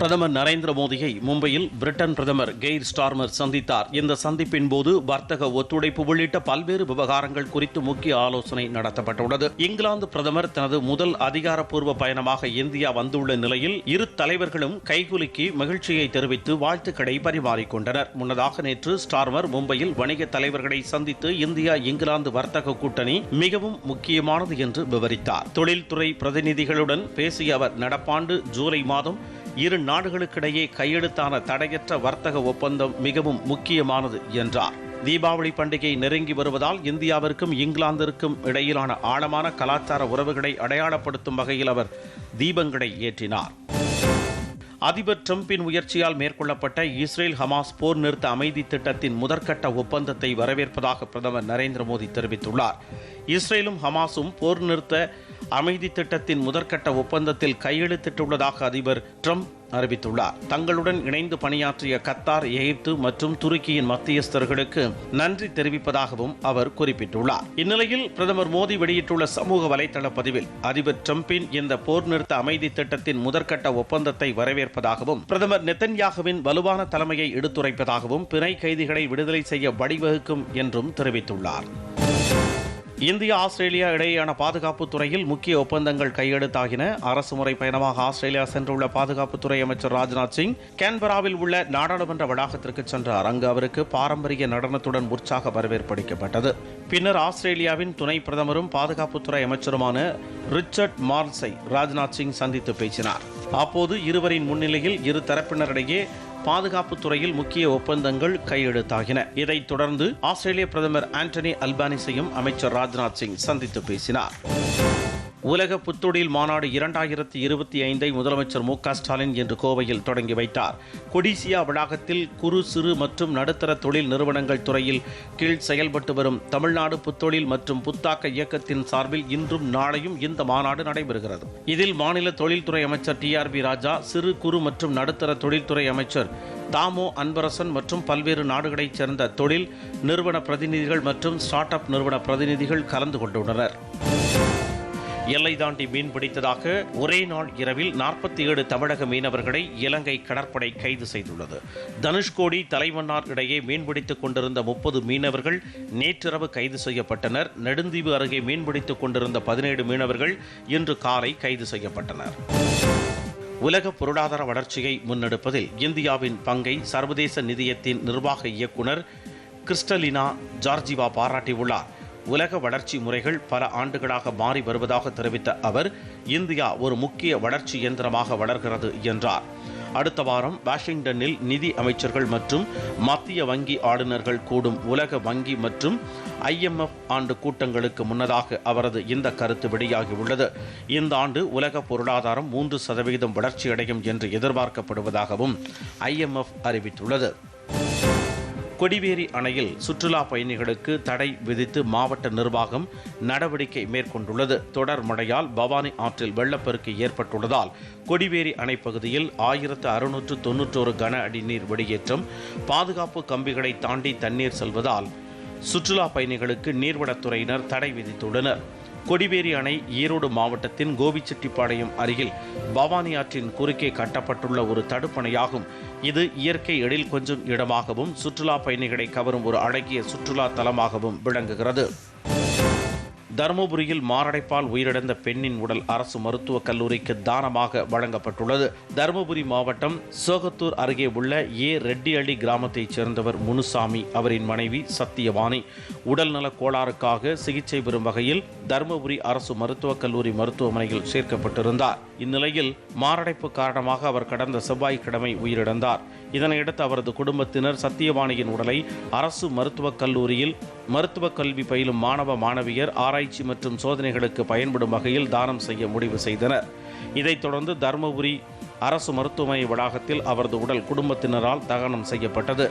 பிரதமர் நரேந்திர மோடியை மும்பையில் பிரிட்டன் பிரதமர் கெய்ர் ஸ்டார்மர் சந்தித்தார். இந்த சந்திப்பின் போது வர்த்தக ஒத்துழைப்பு உள்ளிட்ட பல்வேறு விவகாரங்கள் குறித்து முக்கிய ஆலோசனை நடத்தப்பட்டுள்ளது. இங்கிலாந்து பிரதமர் தனது முதல் அதிகாரப்பூர்வ பயணமாக இந்தியா வந்துள்ள நிலையில் இரு தலைவர்களும் கைகுலுக்கி மகிழ்ச்சியை தெரிவித்து வாழ்த்துக்களை பரிமாறிக்கொண்டனர். முன்னதாக நேற்று ஸ்டார்மர் மும்பையில் வணிக தலைவர்களை சந்தித்து இந்தியா இங்கிலாந்து வர்த்தக கூட்டணி மிகவும் முக்கியமானது என்று விவரித்தார். தொழில்துறை பிரதிநிதிகளுடன் பேசிய அவர் நடப்பாண்டு ஜூலை மாதம் இரு நாடுகளுக்கிடையே கையெழுத்தான தடையற்ற வர்த்தக ஒப்பந்தம் மிகவும் முக்கியமானது என்றார். தீபாவளி பண்டிகை நெருங்கி வருவதால் இந்தியாவிற்கும் இங்கிலாந்திற்கும் இடையிலான ஆழமான கலாச்சார உறவுகளை அடையாளப்படுத்தும் வகையில் அவர் தீபங்களை ஏற்றினார். அதிபர் டிரம்பின் முயற்சியால் மேற்கொள்ளப்பட்ட இஸ்ரேல் ஹமாஸ் போர் நிறுத்த அமைதி திட்டத்தின் முதற்கட்ட ஒப்பந்தத்தை வரவேற்பதாக பிரதமர் நரேந்திர மோடி தெரிவித்துள்ளார். இஸ்ரேலும் ஹமாஸும் போர் நிறுத்த அமைதி திட்டத்தின் முதற்கட்ட ஒப்பந்தத்தில் கையெழுத்திட்டுள்ளதாக அதிபர் ட்ரம்ப் அறிவித்துள்ளார். தங்களுடன் இணைந்து பணியாற்றிய கத்தார் எகிப்து மற்றும் துருக்கியின் மத்தியஸ்தர்களுக்கு நன்றி தெரிவிப்பதாகவும் அவர் குறிப்பிட்டுள்ளார். இந்நிலையில் பிரதமர் மோடி வெளியிட்டுள்ள சமூக வலைதள பதிவில் அதிபர் டிரம்பின் இந்த போர் நிறுத்த அமைதி திட்டத்தின் முதற்கட்ட ஒப்பந்தத்தை வரவேற்பதாகவும் பிரதமர் நெத்தன்யாகுவின் வலுவான தலைமையை எடுத்துரைப்பதாகவும் பிணை கைதிகளை விடுதலை செய்ய வழிவகுக்கும் என்றும் தெரிவித்துள்ளார். இந்தியா ஆஸ்திரேலியா இடையேயான பாதுகாப்பு துறையில் முக்கிய ஒப்பந்தங்கள் கையெழுத்தாகின. அரசுமுறை பயணமாக ஆஸ்திரேலியா சென்றுள்ள பாதுகாப்புத்துறை அமைச்சர் ராஜ்நாத் சிங் கேன்பராவில் உள்ள நாடாளுமன்ற வளாகத்திற்கு சென்றார். அங்கு அவருக்கு பாரம்பரிய நடனத்துடன் உற்சாக வரவேற்பளிக்கப்பட்டது. பின்னர் ஆஸ்திரேலியாவின் துணை பிரதமரும் பாதுகாப்புத்துறை அமைச்சருமான ரிச்சர்ட் மார்ஸை ராஜ்நாத் சிங் சந்தித்து பேசினார். அப்போது இருவரின் முன்னிலையில் இரு தரப்பினரிடையே பாதுகாப்பு துறையில் முக்கிய ஒப்பந்தங்கள் கையெழுத்தாகின. இதைத் தொடர்ந்து ஆஸ்திரேலிய பிரதமர் ஆண்டனி அல்பானிஸையும் அமைச்சர் ராஜ்நாத் சிங் சந்தித்து பேசினார். உலக புத்தொழில் மாநாடு இரண்டாயிரத்தி இருபத்தி ஐந்தை முதலமைச்சர் மு க ஸ்டாலின் இன்று கோவையில் தொடங்கி வைத்தார். கொடிசியா வளாகத்தில் குறு சிறு மற்றும் நடுத்தர தொழில் நிறுவனங்கள் துறையில் கீழ் செயல்பட்டு வரும் தமிழ்நாடு புத்தொழில் மற்றும் புத்தாக்க இயக்கத்தின் சார்பில் இன்றும் நாளையும் இந்த மாநாடு நடைபெறுகிறது. இதில் மாநில தொழில்துறை அமைச்சர் டி ஆர் பி ராஜா சிறு குறு மற்றும் நடுத்தர தொழில்துறை அமைச்சர் தாமோ அன்பரசன் மற்றும் பல்வேறு நாடுகளைச் சேர்ந்த தொழில் நிறுவன பிரதிநிதிகள் மற்றும் ஸ்டார்ட் அப் நிறுவன பிரதிநிதிகள் கலந்து கொண்டுள்ளனர். எல்லை தாண்டி மீன் பிடித்ததாக ஒரே நாள் இரவில் நாற்பத்தி ஏழு தமிழக மீனவர்களை இலங்கை கடற்படை கைது செய்துள்ளது. தனுஷ்கோடி தலைமன்னார் இடையே மீன்பிடித்துக் கொண்டிருந்த முப்பது மீனவர்கள் நேற்றிரவு கைது செய்யப்பட்டனர். நெடுந்தீவு அருகே மீன்பிடித்துக் கொண்டிருந்த பதினேழு மீனவர்கள் இன்று காலை கைது செய்யப்பட்டனர். உலக பொருளாதார வளர்ச்சியை முன்னெடுப்பதில் இந்தியாவின் பங்கை சர்வதேச நிதியத்தின் நிர்வாக இயக்குனர் கிறிஸ்டலினா ஜார்ஜிவா பாராட்டியுள்ளார். உலக வளர்ச்சி முறைகள் பல ஆண்டுகளாக மாறி வருவதாக தெரிவித்த அவர் இந்தியா ஒரு முக்கிய வளர்ச்சி இயந்திரமாக வளர்கிறது என்றார். அடுத்த வாரம் வாஷிங்டனில் நிதி அமைச்சர்கள் மற்றும் மத்திய வங்கி ஆளுநர்கள் கூடும் உலக வங்கி மற்றும் ஐஎம்எஃப் ஆண்டு கூட்டங்களுக்கு முன்னதாக அவரது இந்த கருத்து வெளியாகியுள்ளது. இந்த ஆண்டு உலக பொருளாதாரம் மூன்று சதவீதம் வளர்ச்சியடையும் என்று எதிர்பார்க்கப்படுவதாகவும் ஐஎம்எஃப் அறிவித்துள்ளது. கொடிவேரி அணையில் சுற்றுலா பயணிகளுக்கு தடை விதித்து மாவட்ட நிர்வாகம் நடவடிக்கை மேற்கொண்டுள்ளது. தொடர் மழையால் பவானி ஆற்றில் வெள்ளப்பெருக்கு ஏற்பட்டுள்ளதால் கொடிவேரி அணை பகுதியில் ஆயிரத்து அறுநூற்று தொன்னூற்றோரு கன அடி நீர் வெளியேற்றம் பாதுகாப்பு கம்பிகளை தாண்டி தண்ணீர் செல்வதால் சுற்றுலா பயணிகளுக்கு நீர்வளத்துறையினர் தடை விதித்துள்ளனர். கொடிவேரி அணை ஈரோடு மாவட்டத்தின் கோபிச்செட்டிப்பாளையம் அருகில் பவானி ஆற்றின் குறுக்கே கட்டப்பட்டுள்ள ஒரு தடுப்பணையாகும். இது இயற்கை எழில் கொஞ்சம் இடமாகவும் சுற்றுலா பயணிகளை கவரும் ஒரு அழகிய சுற்றுலா தலமாகவும் விளங்குகிறது. தருமபுரியில் மாரடைப்பால் உயிரிழந்த பெண்ணின் உடல் அரசு மருத்துவக் கல்லூரிக்கு தானமாக வழங்கப்பட்டுள்ளது. தருமபுரி மாவட்டம் சோகத்தூர் அருகே உள்ள ஏ. ரெட்டியள்ளி கிராமத்தைச் சேர்ந்தவர் முனுசாமி அவரின் மனைவி சத்தியவாணி. உடல்நலக் கோளாறுக்காக சிகிச்சை பெறும் வகையில் தருமபுரி அரசு மருத்துவக் கல்லூரி மருத்துவமனையில் சேர்க்கப்பட்டிருந்தார். இந்நிலையில் மாரடைப்பு காரணமாக அவர் கடந்த செவ்வாய்க்கிழமை உயிரிழந்தார். இதனையடுத்து அவரது குடும்பத்தினர் சத்தியவாணியின் உடலை அரசு மருத்துவக் கல்லூரியில் மருத்துவக் கல்வி பயிலும் மாணவ மாணவியர் ஆராய்ச்சி மற்றும் சோதனைகளுக்கு பயன்படும் வகையில் தானம் செய்ய முடிவு செய்தனர். இதைத் தொடர்ந்து தருமபுரி அரசு மருத்துவமனை வளாகத்தில் அவரது உடல் குடும்பத்தினரால் தகனம் செய்யப்பட்டது.